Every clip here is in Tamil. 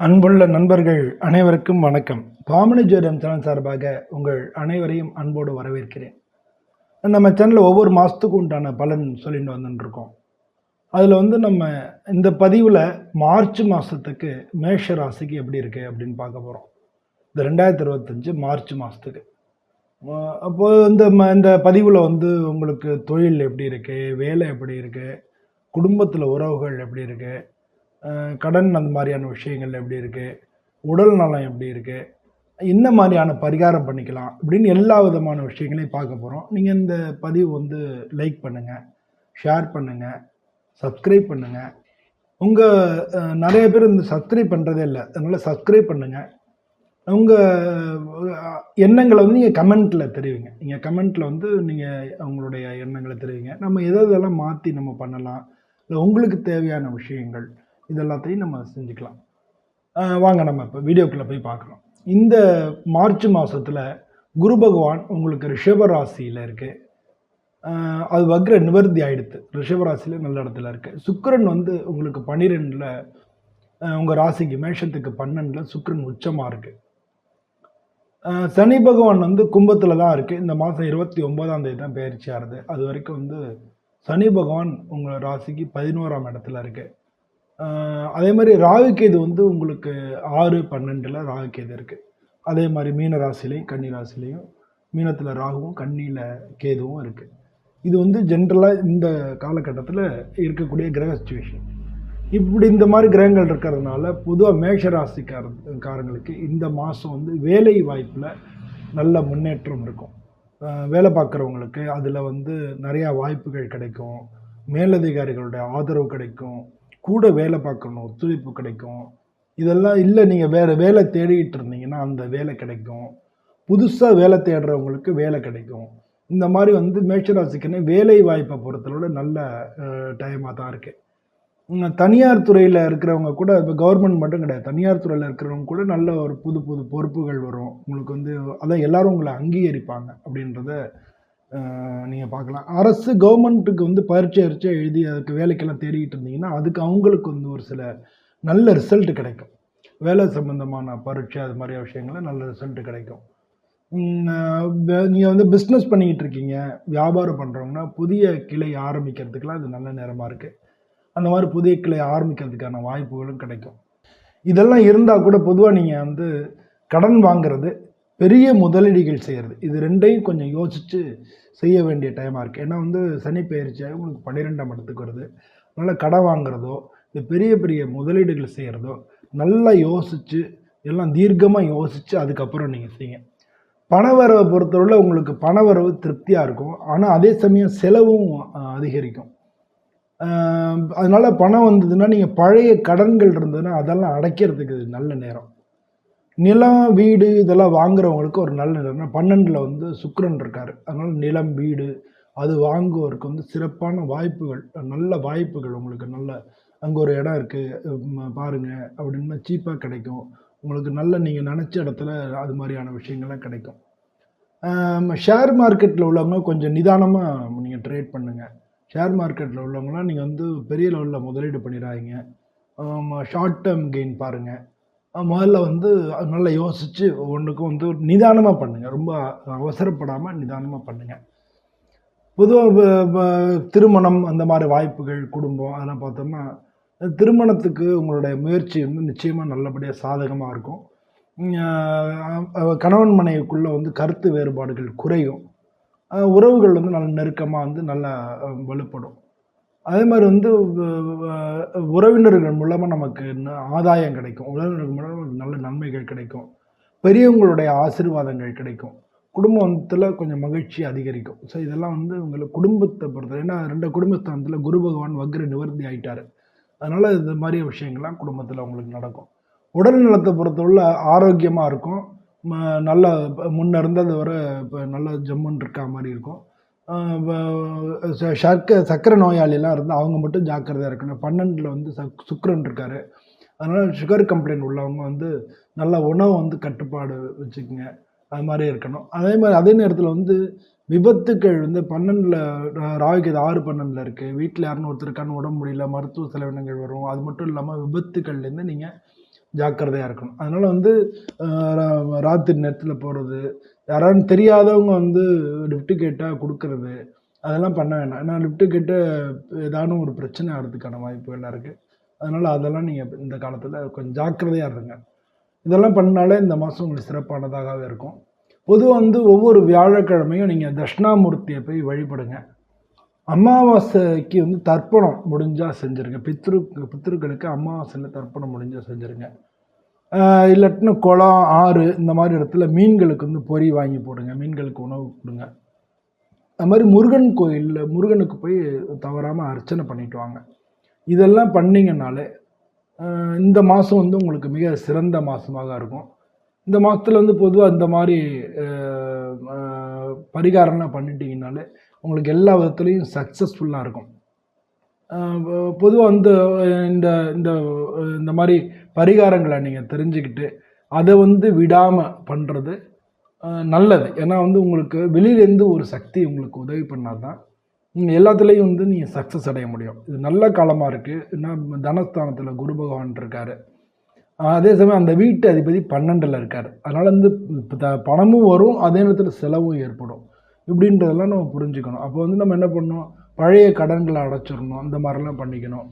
அன்புள்ள நண்பர்கள் அனைவருக்கும் வணக்கம். பாமனி ஜோதிடம் சேனல் சார்பாக உங்கள் அனைவரையும் அன்போடு வரவேற்கிறேன். நம்ம சேனலில் ஒவ்வொரு மாதத்துக்கும் உண்டான பலன் சொல்லிட்டு வந்துட்டுருக்கோம். அதில் வந்து நம்ம இந்த பதிவில் மார்ச் மாதத்துக்கு மேஷ ராசிக்கு எப்படி இருக்குது அப்படின்னு பார்க்க போகிறோம் இந்த ரெண்டாயிரத்தி இருபத்தஞ்சு மார்ச் மாதத்துக்கு அப்போது இந்த ம- இந்த பதிவில் வந்து உங்களுக்கு தொழில் எப்படி இருக்குது வேலை எப்படி இருக்குது குடும்பத்தில் உறவுகள் எப்படி இருக்குது கடன் அந்த மாதிரியான விஷயங்கள் எப்படி இருக்குது உடல் நலம் எப்படி இருக்குது என்ன மாதிரியான பரிகாரம் பண்ணிக்கலாம் அப்படின்னு எல்லா விதமான விஷயங்களையும் பார்க்க போகிறோம் நீங்கள் இந்த பதிவு வந்து லைக் பண்ணுங்கள் ஷேர் பண்ணுங்கள் சப்ஸ்கிரைப் பண்ணுங்கள் உங்கள் நிறைய பேர் இந்த சப்ஸ்கிரைப் பண்ணுறதே இல்லை. அதனால் சப்ஸ்கிரைப் பண்ணுங்கள் உங்கள் எண்ணங்களை வந்து நீங்கள் கமெண்ட்டில் தெரிவிங்க. நீங்கள் கமெண்ட்டில் வந்து நீங்கள் உங்களுடைய எண்ணங்களை தெரிவிங்க. நம்ம எதை எதெல்லாம் மாற்றி நம்ம பண்ணலாம்? இல்லை உங்களுக்கு தேவையான விஷயங்கள் இது எல்லாத்தையும் நம்ம செஞ்சுக்கலாம். வாங்க நம்ம இப்போ வீடியோக்குள்ளே போய் பார்க்கலாம். இந்த மார்ச் மாதத்தில் குரு பகவான் உங்களுக்கு ரிஷபராசியில் இருக்குது அது வக்ர நிவர்த்தி ஆகிடுது ரிஷபராசியில் நல்ல இடத்துல இருக்குது சுக்கிரன் வந்து உங்களுக்கு பன்னிரெண்டில் உங்கள் ராசிக்கு மேஷத்துக்கு பன்னெண்டில் சுக்கரன் உச்சமாக இருக்குது சனி பகவான் வந்து கும்பத்தில் தான் இருக்குது இந்த மாதம் இருபத்தி ஒன்பதாம் தேதி தான் பயிற்சி ஆறுது. அது வரைக்கும் வந்து சனி பகவான் உங்கள் ராசிக்கு பதினோராம் இடத்துல இருக்குது அதே மாதிரி ராகுகேது வந்து உங்களுக்கு ஆறு பன்னெண்டில் ராகுகேது இருக்குது அதே மாதிரி மீன ராசிலையும் கன்னி ராசிலையும் மீனத்தில் ராகுவும் கன்னியில் கேதுவும் இருக்குது இது வந்து ஜென்ரலாக இந்த காலகட்டத்தில் இருக்கக்கூடிய கிரக சுச்சுவேஷன் இப்படி இந்த மாதிரி கிரகங்கள் இருக்கிறதுனால பொதுவாக மேஷ ராசிக்கார காரங்களுக்கு இந்த மாதம் வந்து வேலை வாய்ப்பில் நல்ல முன்னேற்றம் இருக்கும். வேலை பார்க்குறவங்களுக்கு அதில் வந்து நிறையா வாய்ப்புகள் கிடைக்கும். மேலதிகாரிகளுடைய ஆதரவு கிடைக்கும். கூட வேலை பார்க்கணும் ஒத்துழைப்பு கிடைக்கும். இதெல்லாம் இல்லை நீங்கள் வேறு வேலை தேடிக்கிட்டு இருந்தீங்கன்னா அந்த வேலை கிடைக்கும். புதுசாக வேலை தேடுறவங்களுக்கு வேலை கிடைக்கும். இந்த மாதிரி வந்து மேஷராசிக்குன்னு வேலை வாய்ப்பை பொறுத்தளவு நல்ல டைமாக தான் இருக்குது தனியார் துறையில் இருக்கிறவங்க கூட இப்போ கவர்மெண்ட் மட்டும் கிடையாது. தனியார் துறையில் இருக்கிறவங்க கூட நல்ல ஒரு புது புது பொறுப்புகள் வரும். உங்களுக்கு வந்து அதான் எல்லோரும் உங்களை அங்கீகரிப்பாங்க அப்படின்றத நீங்கள் பார்க்கலாம். அரசு கவர்மெண்ட்டுக்கு வந்து பரீட்சை அரிச்சா எழுதி அதுக்கு வேலைக்கெல்லாம் தேடிக்கிட்டு இருந்தீங்கன்னா அதுக்கு அவங்களுக்கு வந்து ஒரு சில நல்ல ரிசல்ட் கிடைக்கும். வேலை சம்மந்தமான பரீட்சை அது மாதிரி விஷயங்கள்ல நல்ல ரிசல்ட் கிடைக்கும். நீங்கள் வந்து பிஸ்னஸ் பண்ணிக்கிட்டு இருக்கீங்க வியாபாரம் பண்ணுறவங்கன்னா புதிய கிளை ஆரம்பிக்கிறதுக்கெலாம் அது நல்ல நேரமாக இருக்குது அந்த மாதிரி புதிய கிளை ஆரம்பிக்கிறதுக்கான வாய்ப்புகளும் கிடைக்கும். இதெல்லாம் இருந்தால் கூட பொதுவாக நீங்கள் வந்து கடன் வாங்குறது பெரிய முதலீடுகள் செய்கிறது இது ரெண்டையும் கொஞ்சம் யோசித்து செய்ய வேண்டிய டைமாக இருக்குது ஏன்னா வந்து சனி பயிற்சியாக உங்களுக்கு பன்னிரெண்டாம் இடத்துக்கு வருது. அதனால் கடன் வாங்குறதோ இந்த பெரிய பெரிய முதலீடுகள் செய்கிறதோ நல்லா யோசித்து எல்லாம் தீர்க்கமாக யோசித்து அதுக்கப்புறம் நீங்கள் செய்யுங்க பணவரவை பொறுத்தவரை உங்களுக்கு பணவரவு திருப்தியாக இருக்கும். ஆனால் அதே சமயம் செலவும் அதிகரிக்கும். அதனால் பணம் வந்ததுன்னா நீங்கள் பழைய கடன்கள் இருந்ததுன்னா அதெல்லாம் அடைக்கிறதுக்கு நல்ல நேரம். நிலம் வீடு இதெல்லாம் வாங்குறவங்களுக்கு ஒரு நல்ல நிலம். பன்னெண்டில் வந்து சுக்கரன் இருக்கார். அதனால் நிலம் வீடு அது வாங்குவோருக்கு வந்து சிறப்பான வாய்ப்புகள் நல்ல வாய்ப்புகள் உங்களுக்கு. நல்ல அங்கே ஒரு இடம் இருக்குது பாருங்கள் அப்படின்னு சீப்பாக கிடைக்கும். உங்களுக்கு நல்ல நீங்கள் நினச்ச இடத்துல அது மாதிரியான விஷயங்கள்லாம் கிடைக்கும். ஷேர் மார்க்கெட்டில் உள்ளவங்க கொஞ்சம் நிதானமாக நீங்கள் ட்ரேட் பண்ணுங்கள் ஷேர் மார்க்கெட்டில் உள்ளவங்களாம் நீங்கள் வந்து பெரிய லெவலில் முதலீடு பண்ணிடாதீங்க. ஷார்ட் டேர்ம் கெயின் பாருங்கள் முதல்ல வந்து நல்லா யோசித்து ஒவ்வொன்றுக்கும் வந்து நிதானமாக பண்ணுங்கள் ரொம்ப அவசரப்படாமல் நிதானமாக பண்ணுங்கள் பொதுவாக திருமணம் அந்த மாதிரி வாய்ப்புகள் குடும்பம் அதெல்லாம் பார்த்தோம்னா திருமணத்துக்கு உங்களுடைய முயற்சி வந்து நிச்சயமாக நல்லபடியாக சாதகமாக இருக்கும். கணவன் மனைவிக்குள்ளே வந்து கருத்து வேறுபாடுகள் குறையும். உறவுகள் வந்து நல்ல நெருக்கமாக வந்து நல்லா வலுப்படும். அதே மாதிரி வந்து உறவினர்கள் மூலமாக நமக்கு ஆதாயம் கிடைக்கும். உறவினர்கள் மூலமாக நமக்கு நல்ல நன்மைகள் கிடைக்கும். பெரியவங்களுடைய ஆசீர்வாதங்கள் கிடைக்கும். குடும்பத்தில் கொஞ்சம் மகிழ்ச்சி அதிகரிக்கும். ஸோ இதெல்லாம் வந்து உங்களுக்கு குடும்பத்தை பொறுத்த ஏன்னா ரெண்டு குடும்பஸ்தானத்தில் குரு பகவான் வக்ர நிவர்த்தி ஆயிட்டார். அதனால் இந்த மாதிரி விஷயங்கள்லாம் குடும்பத்தில் உங்களுக்கு நடக்கும். உடல் நலத்தை பொறுத்தவரை ஆரோக்கியமாக இருக்கும். ம- நல்ல ப- முன்ன இருந்தது வர இப்போ நல்ல ஜம்முன்னு இருக்கா மாதிரி இருக்கும். சர்க்க சர்க்கரை நோயாளிலாம் இருந்தால் அவங்க மட்டும் ஜாக்கிரதையாக இருக்கணும். பன்னெண்டில் வந்து சக் சுக்கரன் இருக்கார். அதனால் சுகர் கம்ப்ளைண்ட் உள்ளவங்க வந்து நல்ல உணவு வந்து கட்டுப்பாடு வச்சுக்கோங்க. அது மாதிரி இருக்கணும். அதே மாதிரி அதே நேரத்தில் வந்து விபத்துக்கள் வந்து பன்னெண்டில் ராகுக்கு இது ஆறு பன்னெண்டில் இருக்குது வீட்டில் யாருன்னு ஒருத்தருக்கான உடம்பு முடியல மருத்துவ செலவினங்கள் வரும். அது மட்டும் இல்லாமல் விபத்துக்கள்லேருந்து நீங்கள் ஜாக்கிரதையாக இருக்கணும். அதனால் வந்து ரா- ராத்திரி நேரத்தில் போகிறது யாராலும் தெரியாதவங்க வந்து லிஃப்ட்டு கேட்டால் கொடுக்கறது அதெல்லாம் பண்ண வேண்டாம் ஏன்னா லிஃப்ட்டு கேட்டு ஏதானும் ஒரு பிரச்சனை ஆகிறதுக்கான வாய்ப்புகள்லாம் இருக்குது அதனால் அதெல்லாம் நீங்கள் இந்த காலத்தில் கொஞ்சம் ஜாக்கிரதையாக இருங்க. இதெல்லாம் பண்ணாலே இந்த மாதம் உங்களுக்கு சிறப்பானதாகவே இருக்கும். பொதுவாக வந்து ஒவ்வொரு வியாழக்கிழமையும் நீங்கள் தட்சிணாமூர்த்தியை போய் வழிபடுங்க. அமாவாசைக்கு வந்து தர்ப்பணம் முடிஞ்சால் செஞ்சுருங்க. பித்ரு பித்ருக்களுக்கு அமாவாசையில் தர்ப்பணம் முடிஞ்சால் செஞ்சுருங்க. ஆஹ் இல்லாட்டினா குளம் ஆறு இந்த மாதிரி இடத்துல மீன்களுக்கு வந்து பொறி வாங்கி போடுங்க. மீன்களுக்கு உணவு கொடுங்க. அது மாதிரி முருகன் கோயிலில் முருகனுக்கு போய் தவறாமல் அர்ச்சனை பண்ணிட்டு வாங்க. இதெல்லாம் பண்ணிங்கனாலே இந்த மாதம் வந்து உங்களுக்கு மிக சிறந்த மாதமாக இருக்கும். இந்த மாதத்தில் வந்து பொதுவாக இந்த மாதிரி பரிகாரம்லாம் பண்ணிட்டீங்கனாலே உங்களுக்கு எல்லா விதத்துலேயும் சக்ஸஸ்ஃபுல்லாக இருக்கும். பொதுவாக வந்து இந்த இந்த இந்த மாதிரி பரிகாரங்களை நீங்கள் தெரிஞ்சுக்கிட்டு அதை வந்து விடாமல் பண்ணுறது நல்லது. ஏன்னா வந்து உங்களுக்கு வெளியிலேருந்து ஒரு சக்தி உங்களுக்கு உதவி பண்ணால் தான் நீங்கள் எல்லாத்துலேயும் வந்து நீங்கள் சக்ஸஸ் அடைய முடியும். இது நல்ல காலமாக இருக்குது ஏன்னா தனஸ்தானத்தில் குரு பகவான் இருக்கார். அதே சமயம் அந்த வீட்டு அதிபதி பன்னெண்டில் இருக்கார். அதனால் வந்து த- பணமும் வரும் அதே நேரத்தில் செலவும் ஏற்படும். இப்படின்றதெல்லாம் நம்ம புரிஞ்சுக்கணும். அப்போ வந்து நம்ம என்ன பண்ணணும்? பழைய கடன்களை அடைச்சிடணும். அந்த மாதிரிலாம் பண்ணிக்கணும்.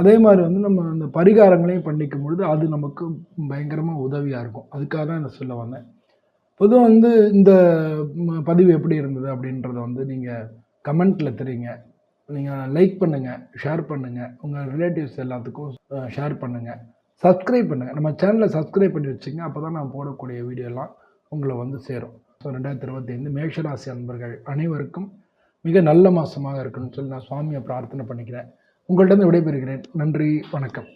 அதே மாதிரி வந்து நம்ம அந்த பரிகாரங்களையும் பண்ணிக்கும் பொழுது அது நமக்கு பயங்கரமாக உதவியாக இருக்கும். அதுக்காக தான் இதை சொல்ல வந்தேன். பொதுவாக வந்து இந்த பதிவு எப்படி இருந்தது அப்படின்றத வந்து நீங்கள் கமெண்ட்டில் தெரியுங்க. நீங்கள் லைக் பண்ணுங்கள் ஷேர் பண்ணுங்கள் உங்கள் ரிலேட்டிவ்ஸ் எல்லாத்துக்கும் ஷேர் பண்ணுங்கள் சப்ஸ்கிரைப் பண்ணுங்கள் நம்ம சேனலை சப்ஸ்கிரைப் பண்ணி வச்சுங்க அப்போ தான் நான் போடக்கூடிய வீடியோலாம் உங்களை வந்து சேரும். ஸோ ரெண்டாயிரத்தி இருபத்தைந்து மேஷராசி அன்பர்கள் அனைவருக்கும் மிக நல்ல மாதமாக இருக்கணும்னு சொல்லி நான் சுவாமியை பிரார்த்தனை பண்ணிக்கிறேன். உங்கள்கிட்ட விடைபெறுகிறேன். நன்றி வணக்கம்.